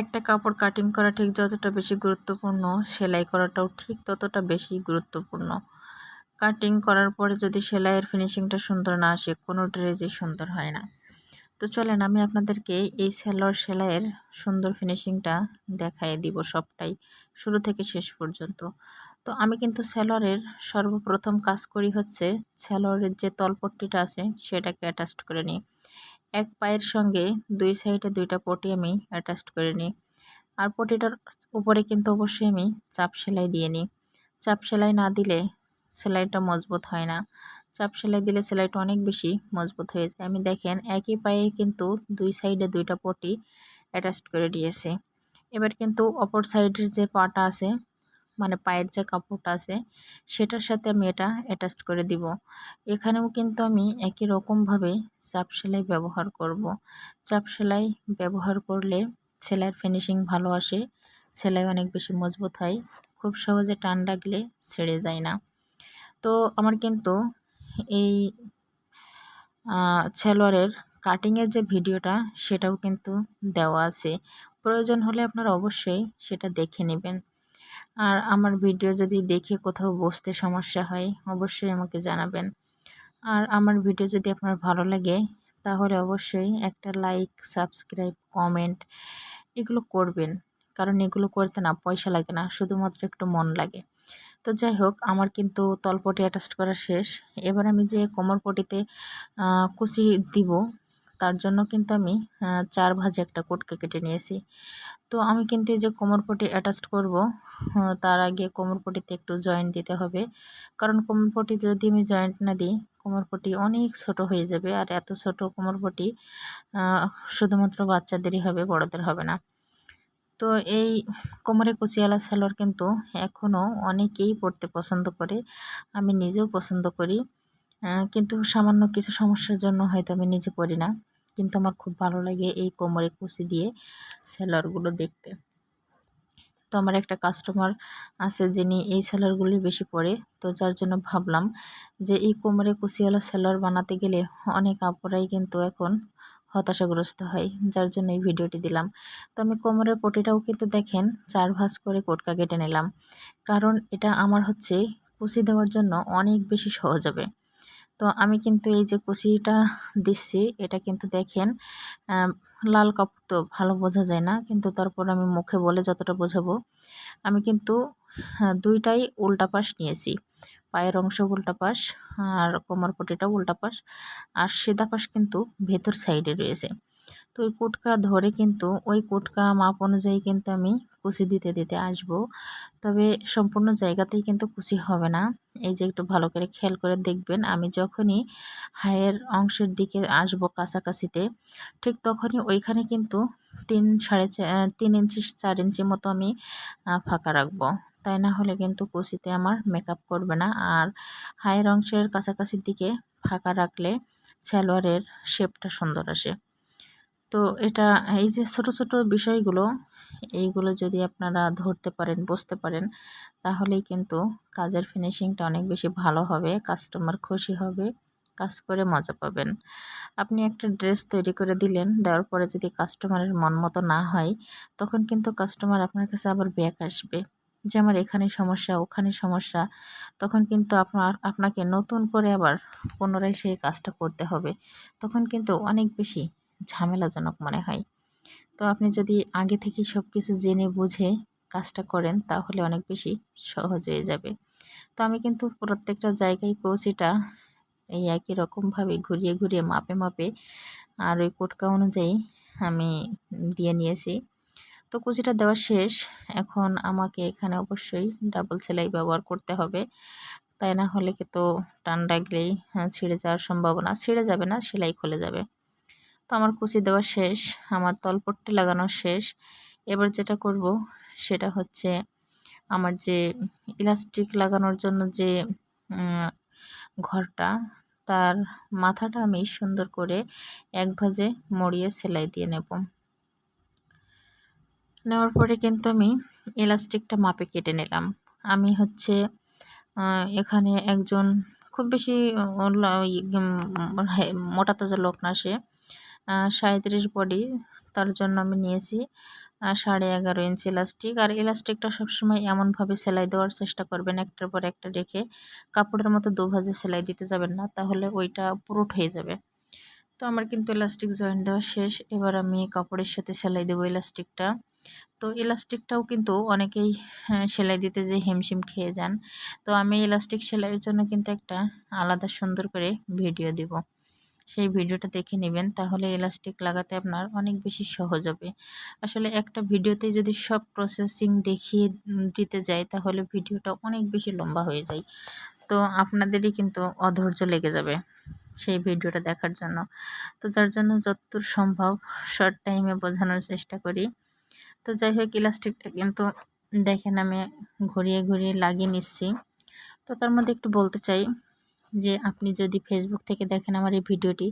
একটা কাপড় কাটিং করা ঠিক যতটা বেশি গুরুত্বপূর্ণ, সেলাই করাটাও ঠিক ততটা বেশি গুরুত্বপূর্ণ। কাটিং করার পরে যদি সেলাইয়ের ফিনিশিংটা সুন্দর না আসে, কোনো ড্রেসই সুন্দর হয় না। তো চলেন আমি আপনাদেরকে এই সেলোয়ার সেলাইয়ের সুন্দর ফিনিশিংটা দেখাই দিব সবটাই, শুরু থেকে শেষ পর্যন্ত। তো আমি কিন্তু স্যালোয়ারের সর্বপ্রথম কাজ করি হচ্ছে স্যালোয়ারের যে তলপট্টিটা আছে, সেটাকে অ্যাটাচ করে নিই। এক পায়ের সঙ্গে দুই সাইডে দুইটা পটি আমি অ্যাটাচ করে নিই। আর পটিটার উপরে কিন্তু অবশ্যই আমি চাপ সেলাই দিয়ে নিই। চাপ সেলাই না দিলে সেলাইটা মজবুত হয় না। চাপ সেলাই দিলে সেলাইটা অনেক বেশি মজবুত হয়ে যায়। আমি দেখেন, একই পায়ে কিন্তু দুই সাইডে দুইটা পটি অ্যাটাচ করে দিয়েছি। এবার কিন্তু অপর সাইডের যে পাটা আছে মানে পায়ের যে কাপড়টা আছে, সেটার সাথে আমি এটা অ্যাটাচ করে দিব। এখানেও কিন্তু আমি একই রকমভাবে চাপ সেলাই ব্যবহার করব। চাপ সেলাই ব্যবহার করলে সেলাইয়ের ফিনিশিং ভালো আসে, সেলাই অনেক বেশি মজবুত হয়, খুব সহজে টান লাগলে ছেড়ে যায় না। তো আমার কিন্তু এই ছেলোয়ারের কাটিংয়ের যে ভিডিওটা, সেটাও কিন্তু দেওয়া আছে। প্রয়োজন হলে আপনারা অবশ্যই সেটা দেখে নেবেন। আর আমার ভিডিও যদি দেখে কোথাও বসতে সমস্যা হয়, অবশ্যই আমাকে জানাবেন। আর আমার ভিডিও যদি আপনার ভালো লাগে, তাহলে অবশ্যই একটা লাইক, সাবস্ক্রাইব, কমেন্ট এগুলো করবেন। কারণ এগুলো করতে না পয়সা লাগে না, শুধুমাত্র একটু মন লাগে। তো যাই হোক, আমার কিন্তু তলপটি অ্যাটাচ করা শেষ। এবার আমি যে কোমরপটিতে কুচি দিব তার জন্য কিন্তু আমি চার ভাজে একটা কোটকে কেটে নিয়েছি। তো আমি কিন্তু এই যে কোমরপটি অ্যাটাচ করব তার আগে কোমরপটিতে একটু জয়েন্ট দিতে হবে। কারণ কোমরপটি যদি আমি জয়েন্ট না দিই কোমরপটি অনেক ছোট হয়ে যাবে। আর এত ছোট কোমরপটি শুধুমাত্র বাচ্চাদেরই হবে, বড়দের হবে না। তো এই কোমরে কুচিয়ালা সালোয়ার কিন্তু এখনও অনেকেই পড়তে পছন্দ করে। আমি নিজেও পছন্দ করি। কিন্তু সামান্য কিছু সমস্যার জন্য হয়তো আমি নিজে পড়ি না। কিন্তু আমার খুব ভালো লাগে এই কোমরে কুচি দিয়ে সেলারগুলো দেখতে। তো আমার একটা কাস্টমার আছে যিনি এই সেলারগুলি বেশি পরে, তো যার জন্য ভাবলাম যে এই কোমরে কুচিওয়ালা সেলার বানাতে গেলে অনেক আপুরাই কিন্তু এখন হতাশাগ্রস্ত হয়, যার জন্য এই ভিডিওটি দিলাম। তো আমি কোমরের পটিটাও কিন্তু দেখেন, চার ভাঁজ করে কোটকা কেটে নিলাম। কারণ এটা আমার হচ্ছে কুচি দেওয়ার জন্য অনেক বেশি সহজ হবে। তো আমি কিন্তু এই যে কুচিটা দিচ্ছি, এটা কিন্তু দেখেন লাল কাপড় তো ভালো বোঝা যায় না, কিন্তু তারপর আমি মুখে বলে যতটা বোঝাবো, আমি কিন্তু দুইটাই উল্টা পাশ নিয়েছি। পায়ের অংশ উল্টা পাশ আর কোমর পটিটা উল্টা পাশ, আর সেদা পাশ কিন্তু ভেতর সাইডে রয়েছে। তো ওই কুটকা ধরে কিন্তু ওই কুটকা মাপ অনুযায়ী কিন্তু আমি কুচি দিতে দিতে আসব। তবে সম্পূর্ণ জায়গাতেই কিন্তু কুচি হবে না। এই যে একটু ভালো করে খেয়াল করে দেখবেন, আমি যখনই হায়ের অংশের দিকে আসব কাছাকাছিতে, ঠিক তখনই ওইখানে কিন্তু তিন সাড়ে তিন ইঞ্চি, চার ইঞ্চি মতো আমি ফাঁকা রাখব। তাই না হলে কিন্তু কুচিতে আমার মেকআপ করবে না। আর হায়ের অংশের কাছাকাছির দিকে ফাঁকা রাখলে সালোয়ারের শেপটা সুন্দর আসে। তো এটা, এই যে ছোট ছোট বিষয়গুলো, এইগুলো যদি আপনারা ধরতে পারেন, বুঝতে পারেন, তাহলেই কিন্তু কাজের ফিনিশিংটা অনেক বেশি ভালো হবে কাস্টমার খুশি হবে, কাজ করে মজা পাবেন। আপনি একটা ড্রেস তৈরি করে দিলেন, দেওয়ার পরে যদি কাস্টমারের মন মতো না হয়, তখন কিন্তু কাস্টমার আপনার কাছে আবার ব্যাক আসবে। যে আমার এখানে সমস্যা, ওখানে সমস্যা, তখন কিন্তু আপনার, আপনাকে নতুন করে আবার পুনরায় সেই কাজটা করতে হবে। তখন কিন্তু অনেক বেশি ঝামেলাজনক মনে হয়। তো আপনি যদি আগে থেকে সব কিছু জেনে বুঝে কাজটা করেন তাহলে অনেক বেশি সহজ হয়ে যাবে। তো আমি কিন্তু প্রত্যেকটা জায়গায় কৌচিটা এই একই রকমভাবে ঘুরিয়ে ঘুরিয়ে মাপে মাপে আর ওই কোটকা অনুযায়ী আমি দিয়ে নিয়েছি। তো কুচিটা দেওয়া শেষ। এখন আমাকে এখানে অবশ্যই ডাবল সেলাই ব্যবহার করতে হবে। তাই না হলে কি তো টান লাগলেই হ্যাঁ, ছিঁড়ে যাওয়ার সম্ভাবনা। ছিঁড়ে যাবে না সেলাই খুলে যাবে। তো আমার কুচি দেওয়া শেষ, আমার তলপট্টি লাগানো শেষ। এবার যেটা করব সেটা হচ্ছে আমার যে ইলাস্টিক লাগানোর জন্য যে ঘরটা, তার মাথাটা আমি সুন্দর করে এক ভাজে মরিয়ে সেলাই দিয়ে নেব। নেওয়ার পরে কিন্তু আমি ইলাস্টিকটা মাপে কেটে নিলাম। আমি হচ্ছে এখানে একজন খুব বেশি মোটা তাজা লোক না সে। সাঁত্রিশ বডি তার জন্য আমি নিয়েছি সাড়ে এগারো ইঞ্চি ইলাস্টিক আর ইলাস্টিকটা সবসময় এমনভাবে সেলাই দেওয়ার চেষ্টা করবেন একটার পর একটা রেখে কাপড়ের মতো দুভাজে সেলাই দিতে যাবেন না তাহলে ওইটা পুরোট হয়ে যাবে। তো আমার কিন্তু ইলাস্টিক জয়েন্ট দেওয়া শেষ এবার আমি কাপড়ের সাথে সেলাই দেবো ইলাস্টিকটা তো ইলাস্টিকটাও কিন্তু অনেকেই হ্যাঁ, সেলাই দিতে যে হিমশিম খেয়ে যান। তো আমি ইলাস্টিক সেলাইয়ের জন্য কিন্তু একটা আলাদা সুন্দর করে ভিডিও দিব। সেই ভিডিওটা দেখে নেবেন, তাহলে ইলাস্টিক লাগাতে আপনার অনেক বেশি সহজ হবে। আসলে একটা ভিডিওতে যদি সব প্রসেসিং দেখিয়ে দিতে যাই, তাহলে ভিডিওটা অনেক বেশি লম্বা হয়ে যায়। তো আপনাদেরই কিন্তু অধৈর্য লেগে যাবে সেই ভিডিওটা দেখার জন্য। তো যার জন্য যতদূর সম্ভব শর্ট টাইমে বোঝানোর চেষ্টা করি। তো যাই হোক ইলাস্টিকটা কিন্তু দেখেন আমি ঘুরিয়ে ঘুরিয়ে লাগিয়ে নিচ্ছি। তো তার মধ্যে একটু বলতে চাই যে আপনি যদি ফেসবুক থেকে দেখেন আমার এই ভিডিওটি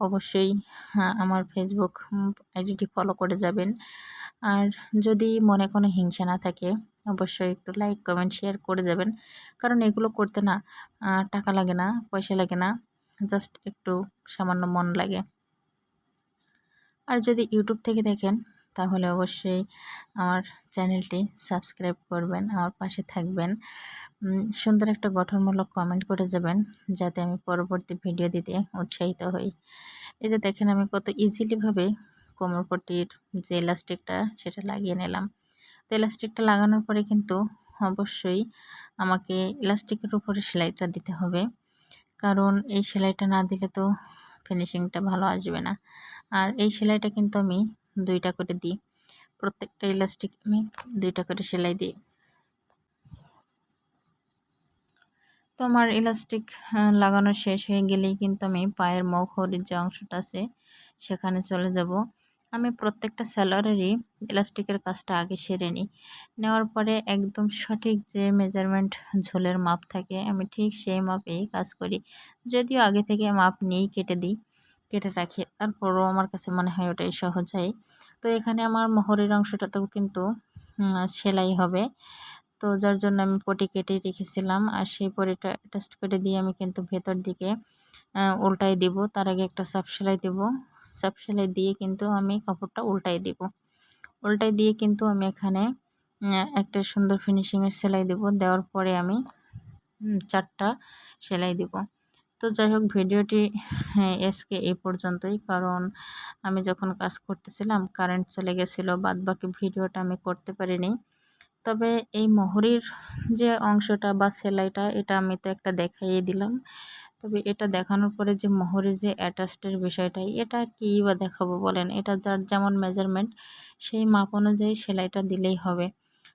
অবশ্যই হ্যাঁ, আমার ফেসবুক আইডিটি ফলো করে যাবেন। আর যদি মনে কোনো হিংসা না থাকে অবশ্যই একটু লাইক কমেন্ট শেয়ার করে যাবেন। কারণ এগুলো করতে না টাকা লাগে না পয়সা লাগে না জাস্ট একটু সামান্য মন লাগে। আর যদি ইউটিউব থেকে দেখেন তাহলে অবশ্যই আমার চ্যানেলটি সাবস্ক্রাইব করবেন আমার পাশে থাকবেন। সুন্দর একটা গঠনমূলক কমেন্ট করে যাবেন, যাতে আমি পরবর্তী ভিডিও দিতে উৎসাহিত হই। এই যে দেখেন, আমি কত ইজিলিভাবে কোমরপট্টির যে ইলাস্টিকটা সেটা লাগিয়ে নিলাম। তো ইলাস্টিকটা লাগানোর পরে কিন্তু অবশ্যই আমাকে ইলাস্টিকের উপরে সেলাইটা দিতে হবে। কারণ এই সেলাইটা না দিলে তো ফিনিশিংটা ভালো আসবে না। আর এই সেলাইটা কিন্তু আমি দুইটা করে দিই। প্রত্যেকটা ইলাস্টিক আমি দুইটা করে সেলাই দিই। তো আমার ইলাস্টিক লাগানো শেষ হয়ে গেলেই কিন্তু আমি পায়ের মৌখরির যে অংশটা আছে সেখানে চলে যাব। আমি প্রত্যেকটা স্যালোয়ারেরই ইলাস্টিকের কাজটা আগে সেরে নিই। নেওয়ার পরে একদম সঠিক যে মেজারমেন্ট ঝোলের মাপ থাকে, আমি ঠিক সেই মাপেই কাজ করি। যদিও আগে থেকে মাপ নিয়েই কেটে দিই, কেটে রাখি, তারপরও আমার কাছে মনে হয় ওটাই সহজ হয়। তো এখানে আমার মোহরের অংশটাতেও কিন্তু সেলাই হবে। তো যার জন্য আমি পটি কেটে রেখেছিলাম। আর সেই পটিটা টেস্ট করে দিয়ে আমি কিন্তু ভেতর দিকে উল্টাই দিব। তার আগে একটা সাপ সেলাই দেবো। সাপ সেলাই দিয়ে কিন্তু আমি কাপড়টা উল্টাই দিব। উল্টাই দিয়ে কিন্তু আমি এখানে একটা সুন্দর ফিনিশিংয়ের সেলাই দেব। দেওয়ার পরে আমি চারটা সেলাই দেব। তো যাই হোক, ভিডিওটি এসকে এই পর্যন্তই। কারণ আমি যখন কাজ করতেছিলাম কারেন্ট চলে গেছিল বাদ বাকি ভিডিওটা আমি করতে পারিনি। তবে এই মোহরির যে অংশটা বা সেলাইটা, এটা আমি তো একটা দেখাইয়ে দিলাম। তবে এটা দেখানোর পরে যে মোহরের যে অ্যাটাচটের বিষয়টা এটা কী বা দেখাবো বলেন? এটা যার যেমন মেজারমেন্ট সেই মাপ অনুযায়ী সেলাইটা দিলেই হবে।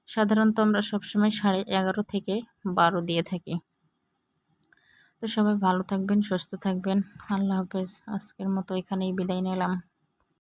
সাধারণত আমরা সবসময় সাড়ে এগারো থেকে বারো দিয়ে থাকি। তো সবাই ভালো থাকবেন, সুস্থ থাকবেন। আল্লাহ হাফেজ। আজকের মতো এখানেই বিদায় নিলাম।